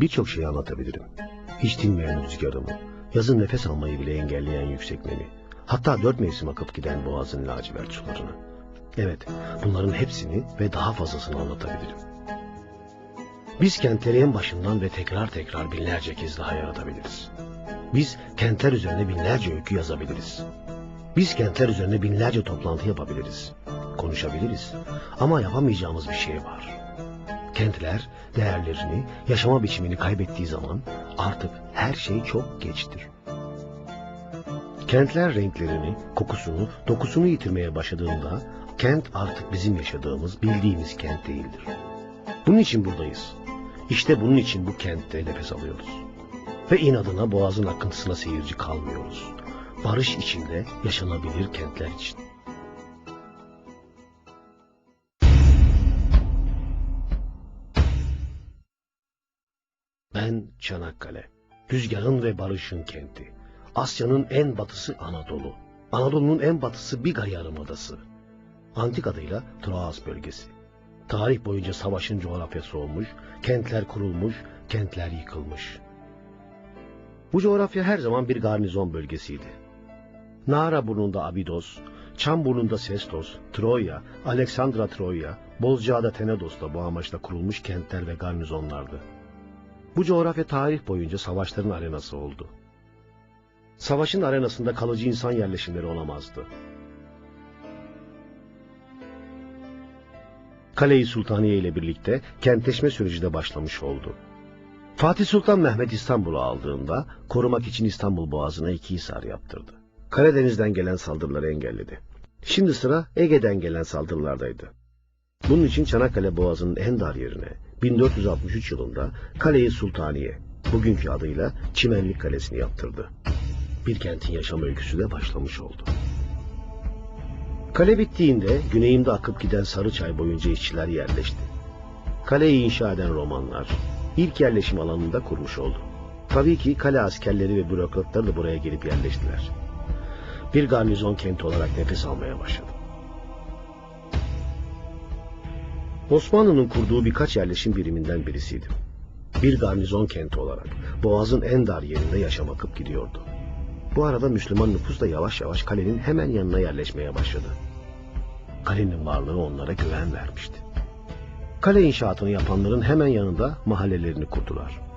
Birçok şeyi anlatabilirim. Hiç dinmeyen rüzgarımı, yazın nefes almayı bile engelleyen yüksek hatta dört mevsim akıp giden boğazın lacivert sularını. Evet, bunların hepsini ve daha fazlasını anlatabilirim. Biz kentleri en başından ve tekrar tekrar binlerce kez daha yaratabiliriz. Biz kentler üzerine binlerce öykü yazabiliriz. Biz kentler üzerine binlerce toplantı yapabiliriz. Konuşabiliriz. Ama yapamayacağımız bir şey var. Kentler değerlerini, yaşama biçimini kaybettiği zaman artık her şey çok geçtir. Kentler renklerini, kokusunu, dokusunu yitirmeye başladığında kent artık bizim yaşadığımız, bildiğimiz kent değildir. Bunun için buradayız. İşte bunun için bu kentte nefes alıyoruz. Ve inadına boğazın akıntısına seyirci kalmıyoruz. Barış içinde yaşanabilir kentler için. Çanakkale. Rüzgarın ve barışın kenti. Asya'nın en batısı Anadolu. Anadolu'nun en batısı Biga Yarımadası. Antik adıyla Troas bölgesi. Tarih boyunca savaşın coğrafyası olmuş, kentler kurulmuş, kentler yıkılmış. Bu coğrafya her zaman bir garnizon bölgesiydi. Nara burnunda Abidos, Çam burnunda Sestos, Troya, Aleksandra Troya, Bozcaada Tenedos'ta bu amaçla kurulmuş kentler ve garnizonlardı. Bu coğrafya tarih boyunca savaşların arenası oldu. Savaşın arenasında kalıcı insan yerleşimleri olamazdı. Kale-i Sultaniye ile birlikte kentleşme süreci de başlamış oldu. Fatih Sultan Mehmet İstanbul'u aldığında korumak için İstanbul Boğazı'na iki hisar yaptırdı. Karadeniz'den gelen saldırıları engelledi. Şimdi sıra Ege'den gelen saldırılardaydı. Bunun için Çanakkale Boğazı'nın en dar yerine 1463 yılında Kale-i Sultaniye, bugünkü adıyla Çimenlik Kalesi'ni yaptırdı. Bir kentin yaşam öyküsü de başlamış oldu. Kale bittiğinde güneyimde akıp giden Sarıçay boyunca işçiler yerleşti. Kaleyi inşa eden Romanlar ilk yerleşim alanında kurmuş oldu. Tabii ki kale askerleri ve bürokratlar da buraya gelip yerleştiler. Bir garnizon kenti olarak nefes almaya başladı. Osmanlı'nın kurduğu birkaç yerleşim biriminden birisiydi. Bir garnizon kenti olarak Boğaz'ın en dar yerinde yaşam akıp gidiyordu. Bu arada Müslüman nüfus da yavaş yavaş kalenin hemen yanına yerleşmeye başladı. Kalenin varlığı onlara güven vermişti. Kale inşaatını yapanların hemen yanında mahallelerini kurdular.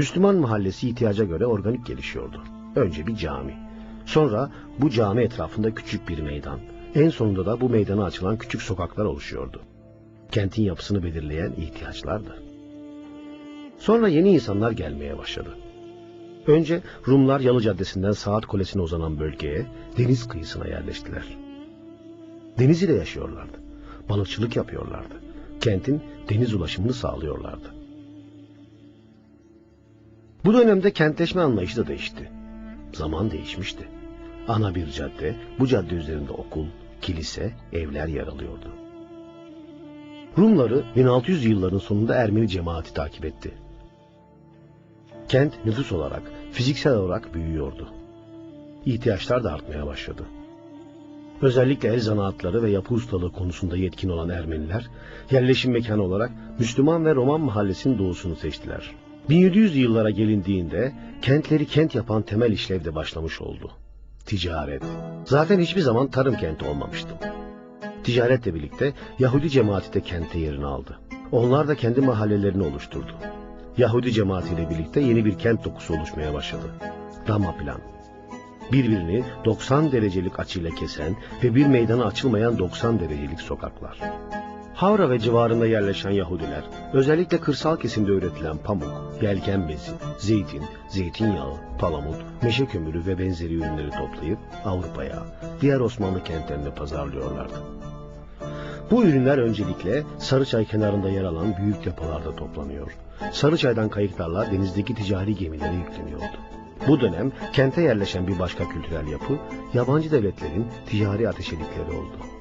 Müslüman mahallesi ihtiyaca göre organik gelişiyordu. Önce bir cami. Sonra bu cami etrafında küçük bir meydan. En sonunda da bu meydana açılan küçük sokaklar oluşuyordu. Kentin yapısını belirleyen ihtiyaçlardı. Sonra yeni insanlar gelmeye başladı. Önce Rumlar Yalı Caddesi'nden Saat Kulesi'ne uzanan bölgeye, deniz kıyısına yerleştiler. Deniz ile yaşıyorlardı. Balıkçılık yapıyorlardı. Kentin deniz ulaşımını sağlıyorlardı. Bu dönemde kentleşme anlayışı da değişti. Zaman değişmişti. Ana bir cadde, bu cadde üzerinde okul, kilise, evler yer alıyordu. Rumları 1600 yılların sonunda Ermeni cemaati takip etti. Kent nüfus olarak, fiziksel olarak büyüyordu. İhtiyaçlar da artmaya başladı. Özellikle el zanaatları ve yapı ustalığı konusunda yetkin olan Ermeniler, yerleşim mekanı olarak Müslüman ve Roman mahallesinin doğusunu seçtiler. 1700 yıllara gelindiğinde kentleri kent yapan temel işlev de başlamış oldu. Ticaret. Zaten hiçbir zaman tarım kenti olmamıştı. Ticaretle birlikte Yahudi cemaati de kente yerini aldı. Onlar da kendi mahallelerini oluşturdu. Yahudi cemaatiyle birlikte yeni bir kent dokusu oluşmaya başladı. Rama plan. Birbirini 90 derecelik açıyla kesen ve bir meydana açılmayan 90 derecelik sokaklar. Havra ve civarında yerleşen Yahudiler, özellikle kırsal kesimde üretilen pamuk, yelken bezi, zeytin, zeytinyağı, palamut, meşe kömürü ve benzeri ürünleri toplayıp Avrupa'ya, diğer Osmanlı kentlerine pazarlıyorlardı. Bu ürünler öncelikle Sarıçay kenarında yer alan büyük depolarda toplanıyor. Sarıçay'dan kayıklarla denizdeki ticari gemilere yükleniyordu. Bu dönem kente yerleşen bir başka kültürel yapı, yabancı devletlerin ticari ateşelikleri oldu.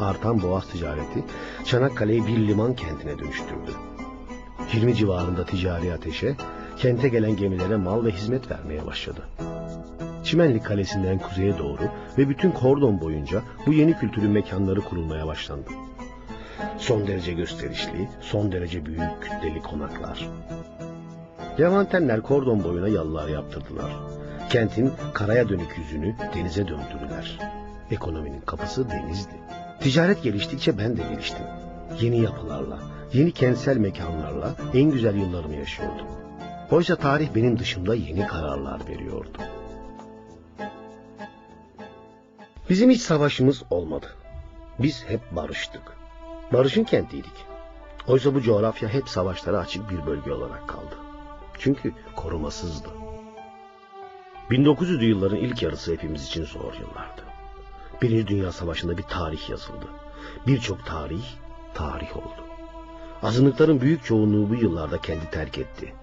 Artan boğaz ticareti Çanakkale'yi bir liman kentine dönüştürdü. 20 civarında ticari ateşe, kente gelen gemilere mal ve hizmet vermeye başladı. Çimenlik Kalesi'nden kuzeye doğru ve bütün kordon boyunca bu yeni kültürün mekanları kurulmaya başlandı. Son derece gösterişli, son derece büyük kütleli konaklar. Levantenler kordon boyuna yalılar yaptırdılar. Kentin karaya dönük yüzünü denize döndürdüler. Ekonominin kapısı denizdi. Ticaret geliştikçe ben de geliştim. Yeni yapılarla, yeni kentsel mekanlarla en güzel yıllarımı yaşıyordum. Oysa tarih benim dışımda yeni kararlar veriyordu. Bizim hiç savaşımız olmadı. Biz hep barıştık. Barışın kentiydik. Oysa bu coğrafya hep savaşlara açık bir bölge olarak kaldı. Çünkü korumasızdı. 1900'lü yılların ilk yarısı hepimiz için zor yıllardı. Birinci Dünya Savaşı'nda bir tarih yazıldı. Birçok tarih, tarih oldu. Azınlıkların büyük çoğunluğu bu yıllarda kendi terk etti.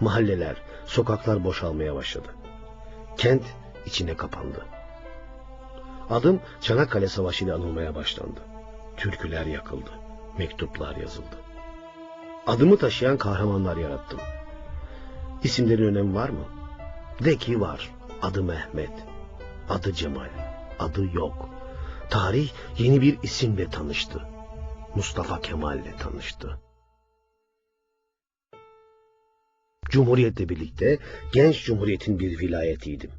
Mahalleler, sokaklar boşalmaya başladı. Kent içine kapandı. Adım Çanakkale Savaşı ile anılmaya başlandı. Türküler yakıldı, mektuplar yazıldı. Adımı taşıyan kahramanlar yarattım. İsimlerin önemi var mı? De ki var. Adı Mehmet, adı Cemal, adı yok. Tarih yeni bir isimle tanıştı. Mustafa Kemal'le tanıştı. Cumhuriyetle birlikte genç cumhuriyetin bir vilayetiydim.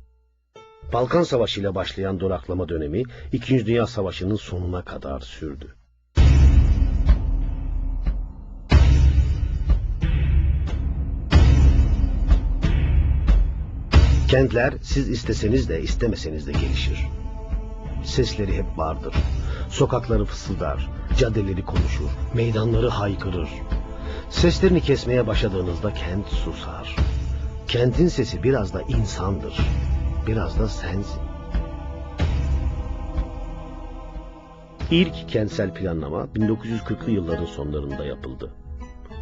Balkan Savaşı ile başlayan duraklama dönemi İkinci Dünya Savaşı'nın sonuna kadar sürdü. Kentler siz isteseniz de istemeseniz de gelişir. Sesleri hep vardır. Sokakları fısıldar, caddeleri konuşur, meydanları haykırır. Seslerini kesmeye başladığınızda kent susar. Kentin sesi biraz da insandır. Biraz da sensin. İlk kentsel planlama 1940'lı yılların sonlarında yapıldı.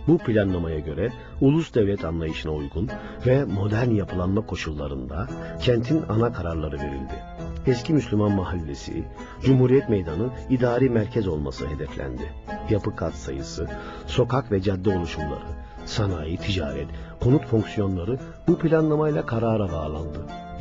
Bu planlamaya göre ulus devlet anlayışına uygun ve modern yapılanma koşullarında kentin ana kararları verildi. Eski Müslüman mahallesi, Cumhuriyet Meydanı idari merkez olması hedeflendi. Yapı kat sayısı, sokak ve cadde oluşumları, sanayi, ticaret, konut fonksiyonları bu planlamayla karara bağlandı.